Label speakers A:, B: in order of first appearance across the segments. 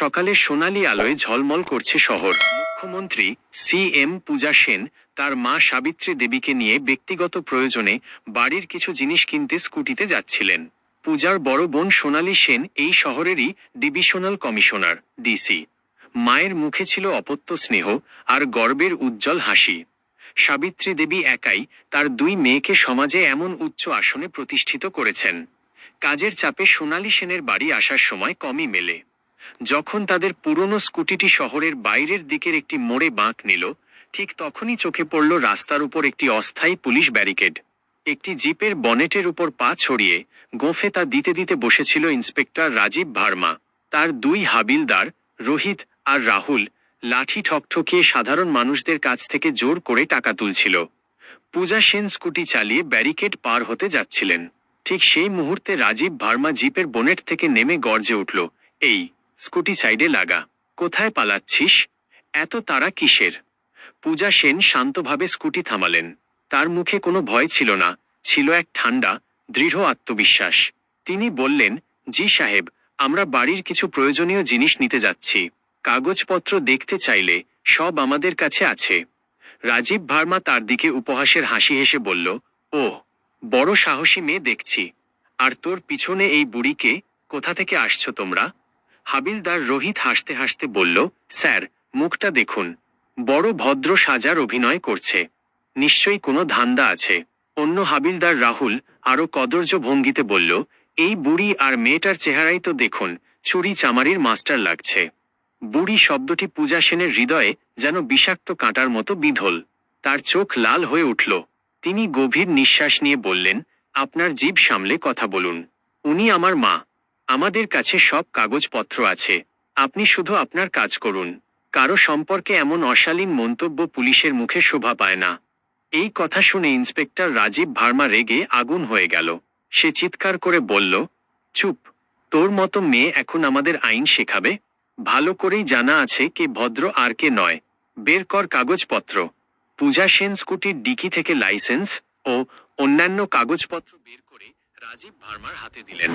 A: সকালে সোনালি আলোয় ঝলমল করছে শহর। মুখ্যমন্ত্রী সি এম পূজা সেন তার মা সাবিত্রী দেবীকে নিয়ে ব্যক্তিগত প্রয়োজনে বাড়ির কিছু জিনিস কিনতে স্কুটিতে যাচ্ছিলেন। পূজার বড় বোন সোনালী সেন এই শহরেরই ডিভিশনাল কমিশনার, ডিসি। মায়ের মুখে ছিল অপত্য স্নেহ আর গর্বের উজ্জ্বল হাসি। সাবিত্রী দেবী একাই তার দুই মেয়েকে সমাজে এমন উচ্চ আসনে প্রতিষ্ঠিত করেছেন। কাজের চাপে সোনালী সেনের বাড়ি আসার সময় কমই মেলে। যখন তাদের পুরনো স্কুটিটি শহরের বাইরের দিকের একটি মোড়ে বাঁক নিল, ঠিক তখনই চোখে পড়ল রাস্তার উপর একটি অস্থায়ী পুলিশ ব্যারিকেড। একটি জিপের বনেটের উপর পা ছড়িয়ে গোঁফে তা দিতে দিতে বসেছিল ইন্সপেক্টর রাজীব ভার্মা। তার দুই হাবিলদার, রোহিত আর রাহুল, লাঠি ঠকঠকিয়ে সাধারণ মানুষদের কাছ থেকে জোর করে টাকা তুলছিল। পূজা সেন স্কুটি চালিয়ে ব্যারিকেড পার হতে যাচ্ছিলেন। ঠিক সেই মুহূর্তে রাজীব ভার্মা জিপের বনেট থেকে নেমে গর্জে উঠল, এই স্কুটি সাইডে লাগা। কোথায় পালাচ্ছিস? এত তারা কিসের? পূজা সেন শান্তভাবে স্কুটি থামালেন। তার মুখে কোনো ভয় ছিল না, ছিল এক ঠান্ডা, দৃঢ় আত্মবিশ্বাস। তিনি বললেন, জি সাহেব, আমরা বাড়ির কিছু প্রয়োজনীয় জিনিস নিতে যাচ্ছি। কাগজপত্র দেখতে চাইলে সব আমাদের কাছে আছে। রাজীব ভার্মা তার দিকে উপহাসের হাসি হেসে বলল, ও, বড় সাহসী মেয়ে দেখছি। আর তোর পিছনে এই বুড়িকে কোথা থেকে আসছো তোমরা? হাবিলদার রোহিত হাসতে হাসতে বলল, স্যার, মুখটা দেখুন। বড় ভদ্র সাজার অভিনয় করছে। নিশ্চয়ই কোনো ধান্দা আছে। অন্য হাবিলদার রাহুল আরও কদর্য ভঙ্গিতে বলল, এই বুড়ি আর মেয়েটার চেহারাই তো দেখুন, চুরি চামারির মাস্টার লাগছে। বুড়ি শব্দটি পূজা সেনের হৃদয়ে যেন বিষাক্ত কাঁটার মতো বিধল। তার চোখ লাল হয়ে উঠল। তিনি গভীর নিঃশ্বাস নিয়ে বললেন, আপনার জীব সামলে কথা বলুন। উনি আমার মা। আমাদের কাছে সব কাগজপত্র আছে। আপনি শুধু আপনার কাজ করুন। কারও সম্পর্কে এমন অশালীন মন্তব্য পুলিশের মুখে শোভা পায় না। এই কথা শুনে ইন্সপেক্টর রাজীব ভার্মা রেগে আগুন হয়ে গেল। সে চিৎকার করে বলল, চুপ। তোর মতো মেয়ে এখন আমাদের আইন শেখাবে। ভালো করেই জানা আছে কে ভদ্র আর কে নয়। বের কর কাগজপত্র। পূজা সেন স্কুটির ডিকি থেকে লাইসেন্স ও অন্যান্য কাগজপত্র বের করে রাজীব ভার্মার হাতে দিলেন।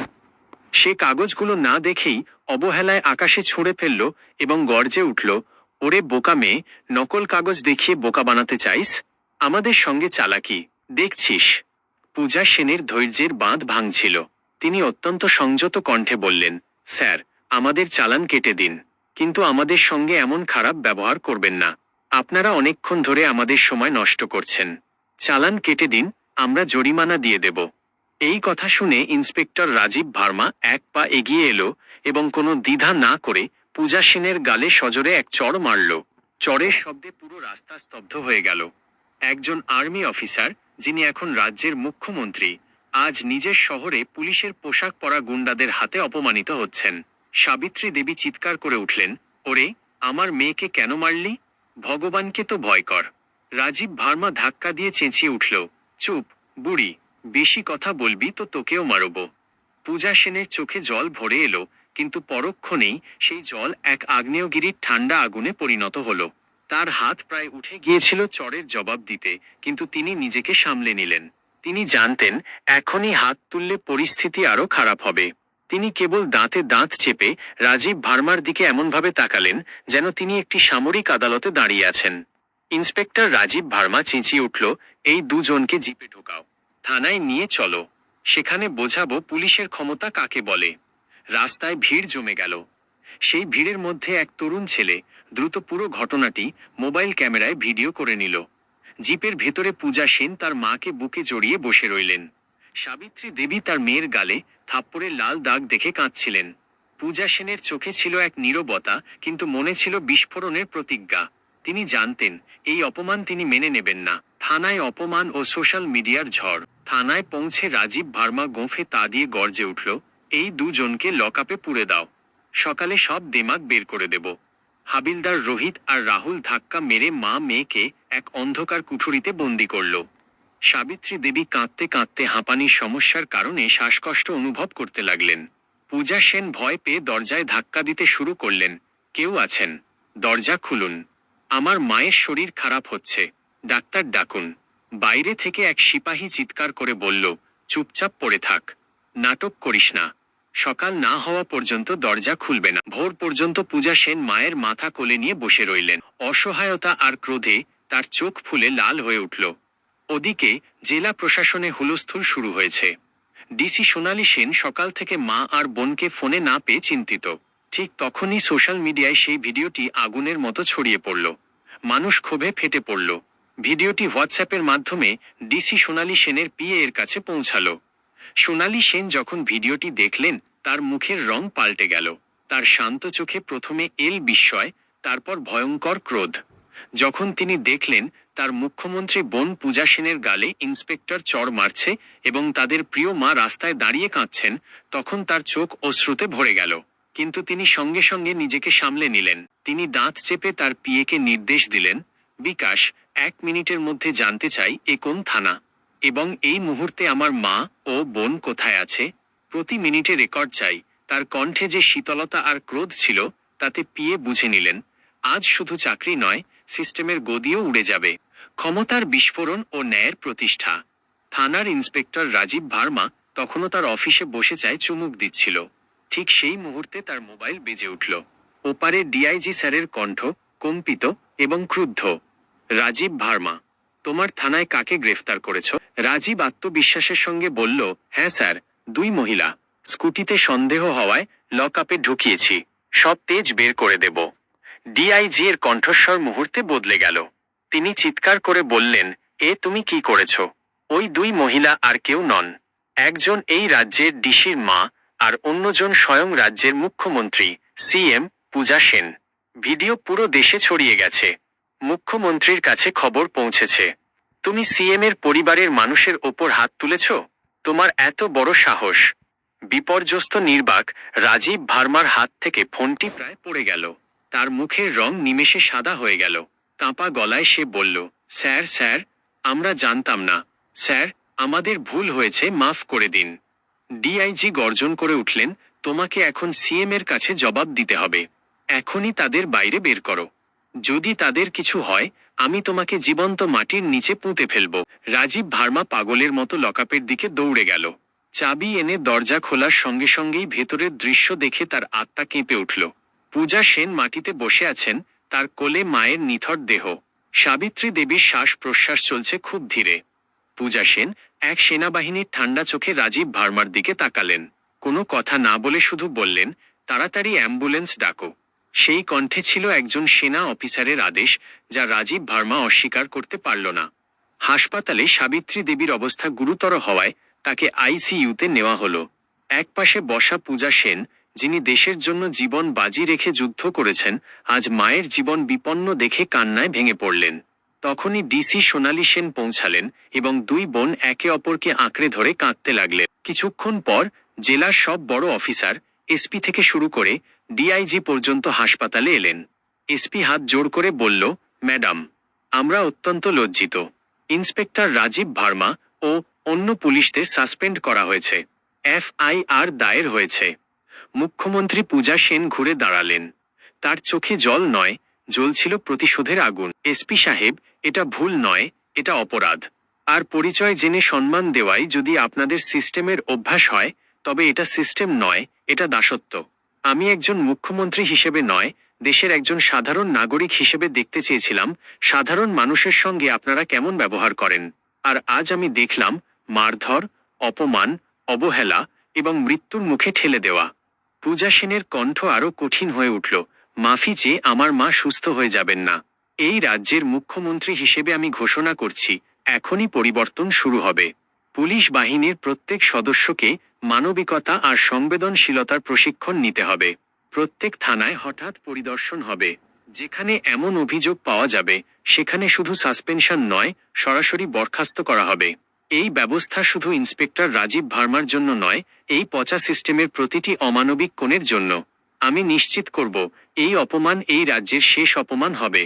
A: সে কাগজগুলো না দেখেই অবহেলায় আকাশে ছুঁড়ে ফেলল এবং গর্জে উঠল, ওরে বোকা মেয়ে, নকল কাগজ দেখিয়ে বোকা বানাতে চাইস? আমাদের সঙ্গে চালাকি, দেখছিস? পূজা সেনের ধৈর্যের বাঁধ ভাঙছিল। তিনি অত্যন্ত সংযত কণ্ঠে বললেন, স্যার, আমাদের চালান কেটে দিন, কিন্তু আমাদের সঙ্গে এমন খারাপ ব্যবহার করবেন না। আপনারা অনেকক্ষণ ধরে আমাদের সময় নষ্ট করছেন। চালান কেটে দিন, আমরা জরিমানা দিয়ে দেব। এই কথা শুনে ইন্সপেক্টর রাজীব ভার্মা এক পা এগিয়ে এলো এবং কোনো দ্বিধা না করে পূজা সেনের গালে সজোরে এক চড় মারল। চড়ের শব্দে পুরো রাস্তা স্তব্ধ হয়ে গেল। একজন আর্মি অফিসার, যিনি এখন রাজ্যের মুখ্যমন্ত্রী, আজ নিজের শহরে পুলিশের পোশাক পরা গুন্ডাদের হাতে অপমানিত হচ্ছেন। সাবিত্রী দেবী চিৎকার করে উঠলেন, ওরে, আমার মেয়েকে কেন মারলি? ভগবানকে তো ভয় কর। রাজীব ভার্মা ধাক্কা দিয়ে চেঁচিয়ে উঠল, চুপ, বুড়ি। বেশি কথা বলবি তো তোকেও মারব। পূজা সেনের চোখে জল ভরে এলো, কিন্তু পরক্ষণেই সেই জল এক আগ্নেয়গিরির ঠান্ডা আগুনে পরিণত হলো। তার হাত প্রায় উঠে গিয়েছিল চরের জবাব দিতে, কিন্তু তিনি নিজেকে সামলে নিলেন। তিনি জানতেন, এখনই হাত তুললে পরিস্থিতি আরও খারাপ হবে। তিনি কেবল দাঁতে দাঁত চেপে রাজীব ভার্মার দিকে এমনভাবে তাকালেন, যেন তিনি একটি সামরিক আদালতে দাঁড়িয়ে আছেন। ইন্সপেক্টর রাজীব ভার্মা চেঁচিয়ে উঠল, এই দুজনকে জিপে ঢোকাও। থানায় নিয়ে চলো। সেখানে বোঝাবো পুলিশের ক্ষমতা কাকে বলে। রাস্তায় ভিড় জমে গেল। সেই ভিড়ের মধ্যে এক তরুণ ছেলে দ্রুত পুরো ঘটনাটি মোবাইল ক্যামেরায় ভিডিও করে নিল। জিপের ভেতরে পূজা সেন তার মাকে বুকে জড়িয়ে বসে রইলেন। সাবিত্রী দেবী তার মেয়ের গালে থাপ্পড়ের লাল দাগ দেখে কাঁদছিলেন। পূজা সেনের চোখে ছিল এক নীরবতা, কিন্তু মনে ছিল বিস্ফোরণের প্রতিজ্ঞা। তিনি জানতেন, এই অপমান তিনি মেনে নেবেন না। থানায় অপমান ও সোশ্যাল মিডিয়ার ঝড়। থানায় পৌঁছে রাজীব ভার্মা গোঁফে তা দিয়ে গর্জে উঠল, এই দুজনকে লকআপে পুরে দাও। সকালে সব দেমাগ বের করে দেব হাবিলদার রোহিত আর রাহুল ধাক্কা মেরে মা মেয়েকে এক অন্ধকার কুঠুরিতে বন্দি করল। সাবিত্রী দেবী কাঁদতে কাঁদতে হাঁপানির সমস্যার কারণে শ্বাসকষ্ট অনুভব করতে লাগলেন। পূজা সেন ভয় পেয়ে দরজায় ধাক্কা দিতে শুরু করলেন, কেউ আছেন? দরজা খুলুন। আমার মায়ের শরীর খারাপ হচ্ছে। ডাক্তার ডাকুন। বাইরে থেকে এক সিপাহী চিৎকার করে বলল, চুপচাপ পড়ে থাক। নাটক করিস না। সকাল না হওয়া পর্যন্ত দরজা খুলবে না। ভোর পর্যন্ত পূজা সেন মায়ের মাথা কোলে নিয়ে বসে রইলেন। অসহায়তা আর ক্রোধে তার চোখ ফুলে লাল হয়ে উঠল। ওদিকে জেলা প্রশাসনে হুলস্থুল শুরু হয়েছে। ডিসি সোনালী সেন সকাল থেকে মা আর বোনকে ফোনে না পেয়ে চিন্তিত। ঠিক তখনই সোশ্যাল মিডিয়ায় সেই ভিডিওটি আগুনের মতো ছড়িয়ে পড়ল। মানুষ ক্ষোভে ফেটে পড়ল। ভিডিওটি হোয়াটসঅ্যাপের মাধ্যমে ডিসি সোনালী সেনের পিএ এর কাছে পৌঁছালো। সোনালী সেন যখন ভিডিওটি দেখলেন, তার মুখের রং পাল্টে গেল। তার শান্ত চোখে প্রথমে এল বিস্ময়, তারপর ভয়ঙ্কর ক্রোধ। যখন তিনি দেখলেন, তার মুখ্যমন্ত্রী বোন পূজা সেনের গালে ইন্সপেক্টর চড় মারছে এবং তাদের প্রিয় মা রাস্তায় দাঁড়িয়ে কাঁদছেন, তখন তার চোখ অশ্রুতে ভরে গেল। কিন্তু তিনি সঙ্গে সঙ্গে নিজেকে সামলে নিলেন। তিনি দাঁত চেপে তার পিএকে নির্দেশ দিলেন, বিকাশ, এক মিনিটের মধ্যে জানতে চাই এ কোন থানা? এবং এই মুহূর্তে আমার মা ও বোন কোথায় আছে? প্রতি মিনিটে রেকর্ড চাই। তার কণ্ঠে যে শীতলতা আর ক্রোধ ছিল, তাতে পিয়ে বুঝে নিলেন, আজ শুধু চাকরি নয়, সিস্টেমের গদিও উড়ে যাবে। ক্ষমতার বিস্ফোরণ ও ন্যায়ের প্রতিষ্ঠা। থানার ইন্সপেক্টর রাজীব ভার্মা তখনও তার অফিসে বসে চায় চুমুক দিচ্ছিল। ঠিক সেই মুহূর্তে তার মোবাইল বেজে উঠল। ওপারে ডিআইজি স্যারের কণ্ঠ, কম্পিত এবং ক্রুদ্ধ। রাজীব ভার্মা, তোমার থানায় কাকে গ্রেফতার করেছ? রাজীব আত্মবিশ্বাসের সঙ্গে বলল হ্যাঁ স্যার, দুই মহিলা। স্কুটিতে সন্দেহ হওয়ায় লক আপে ঢুকিয়েছি। সব তেজ বের করে দেব। ডিআইজি এর কণ্ঠস্বর মুহূর্তে বদলে গেল। তিনি চিৎকার করে বললেন, এ তুমি কি করেছ? ওই দুই মহিলা আর কেউ নন। একজন এই রাজ্যের ডিসির মা আর অন্যজন স্বয়ং রাজ্যের মুখ্যমন্ত্রী, সিএম পূজা সেন। ভিডিও পুরো দেশে ছড়িয়ে গেছে। মুখ্যমন্ত্রীর কাছে খবর পৌঁছেছে। তুমি সিএম এর পরিবারের মানুষের ওপর হাত তুলেছ? তোমার এত বড় সাহস। বিপর্যস্ত নির্বাক রাজীব ভার্মার হাত থেকে ফোনটি প্রায় পড়ে গেল। তার মুখের রং নিমেষে সাদা হয়ে গেল। কাঁপা গলায় সে বলল, স্যার স্যার, আমরা জানতাম না। স্যার, আমাদের ভুল হয়েছে, মাফ করে দিন। ডিআইজি গর্জন করে উঠলেন, তোমাকে এখন সিএম এর কাছে জবাব দিতে হবে। এখনই তাদের বাইরে বের করো। যদি তাদের কিছু হয়, আমি তোমাকে জীবন্ত মাটির নিচে পুঁতে ফেলব। রাজীব ভার্মা পাগলের মতো লকাপের দিকে দৌড়ে গেল। চাবি এনে দরজা খোলার সঙ্গে সঙ্গেই ভেতরের দৃশ্য দেখে তার আত্মা কেঁপে উঠল। পূজা সেন মাটিতে বসে আছেন, তার কোলে মায়ের নিথর দেহ। সাবিত্রী দেবীর শ্বাস প্রশ্বাস চলছে খুব ধীরে। পূজা সেন এক সেনাবাহিনীর ঠান্ডা চোখে রাজীব ভার্মার দিকে তাকালেন। কোনো কথা না বলে শুধু বললেন, তাড়াতাড়ি অ্যাম্বুলেন্স ডাকো। সেই কণ্ঠে ছিল একজন সেনা অফিসারের আদেশ, যা রাজীব ভার্মা অস্বীকার করতে পারল না। হাসপাতালে সাবিত্রী দেবীর অবস্থা গুরুতর হওয়ায় তাকে আইসিইউতে নেওয়া হলো। একপাশে বসা পূজা সেন, যিনি দেশের জন্য জীবন বাজি রেখে যুদ্ধ করেছেন, আজ মায়ের জীবন বিপন্ন দেখে কান্নায় ভেঙে পড়লেন। তখনই ডিসি সোনালী সেন পৌঁছালেন এবং দুই বোন একে অপরকে আঁকড়ে ধরে কাঁদতে লাগলেন। কিছুক্ষণ পর জেলার সব বড় অফিসার এসপি থেকে শুরু করে ডিআইজি পর্যন্ত হাসপাতালে এলেন। এসপি হাত জোর করে বলল, ম্যাডাম, আমরা অত্যন্ত লজ্জিত। ইন্সপেক্টর রাজীব ভার্মা ও অন্য পুলিশদের সাসপেন্ড করা হয়েছে। এফআইআর দায়ের হয়েছে। মুখ্যমন্ত্রী পূজা সেন ঘুরে দাঁড়ালেন। তার চোখে জল নয়, জ্বলছিল প্রতিশোধের আগুন। এসপি সাহেব এটা ভুল নয়, এটা অপরাধ। আর পরিচয় জেনে সম্মান দেওয়াই যদি আপনাদের সিস্টেমের অভ্যাস হয়, তবে এটা সিস্টেম নয়, এটা দাসত্ব। আমি একজন মুখ্যমন্ত্রী হিসেবে নয়, দেশের একজন সাধারণ নাগরিক হিসেবে দেখতে চেয়েছিলাম, সাধারণ মানুষের সঙ্গে আপনারা কেমন ব্যবহার করেন। আর আজ আমি দেখলাম, মারধর, অপমান, অবহেলা এবং মৃত্যুর মুখে ঠেলে দেওয়া। পূজা সেনের কণ্ঠ আরও কঠিন হয়ে উঠল মাফি চেয়ে আমার মা সুস্থ হয়ে যাবেন না। এই রাজ্যের মুখ্যমন্ত্রী হিসেবে আমি ঘোষণা করছি, এখনই পরিবর্তন শুরু হবে। পুলিশ বাহিনীর প্রত্যেক সদস্যকে মানবিকতা আর সংবেদনশীলতার প্রশিক্ষণ নিতে হবে। প্রত্যেক থানায় হঠাৎ পরিদর্শন হবে। যেখানে এমন অভিযোগ পাওয়া যাবে, সেখানে শুধু সাসপেনশন নয়, সরাসরি বরখাস্ত করা হবে। এই ব্যবস্থা শুধু ইন্সপেক্টর রাজীব ভার্মার জন্য নয়, এই পচা সিস্টেমের প্রতিটি অমানবিক কোণের জন্য। আমি নিশ্চিত করব, এই অপমান এই রাজ্যের শেষ অপমান হবে।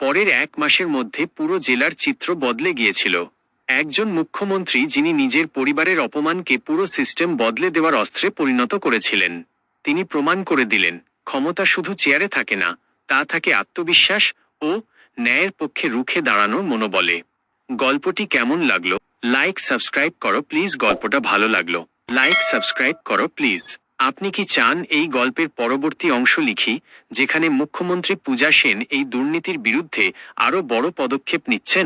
A: পরের এক মাসের মধ্যে পুরো জেলার চিত্র বদলে গিয়েছিল। একজন মুখ্যমন্ত্রী যিনি নিজের পরিবারের অপমানকে পুরো সিস্টেম বদলে দেওয়ার অস্ত্রে পরিণত করেছিলেন। তিনি প্রমাণ করে দিলেন, ক্ষমতা শুধু চেয়ারে থাকে না, তা থাকে আত্মবিশ্বাস ও ন্যায়ের পক্ষে রুখে দাঁড়ানোর মনোবলে। গল্পটি কেমন লাগল? লাইক, সাবস্ক্রাইব করো, প্লিজ। গল্পটা ভালো লাগল। লাইক, সাবস্ক্রাইব করো, প্লিজ। আপনি কি চান এই গল্পের পরবর্তী অংশ লিখি, যেখানে মুখ্যমন্ত্রী পূজা সেন এই দুর্নীতির বিরুদ্ধে আরও বড় পদক্ষেপ নিচ্ছেন?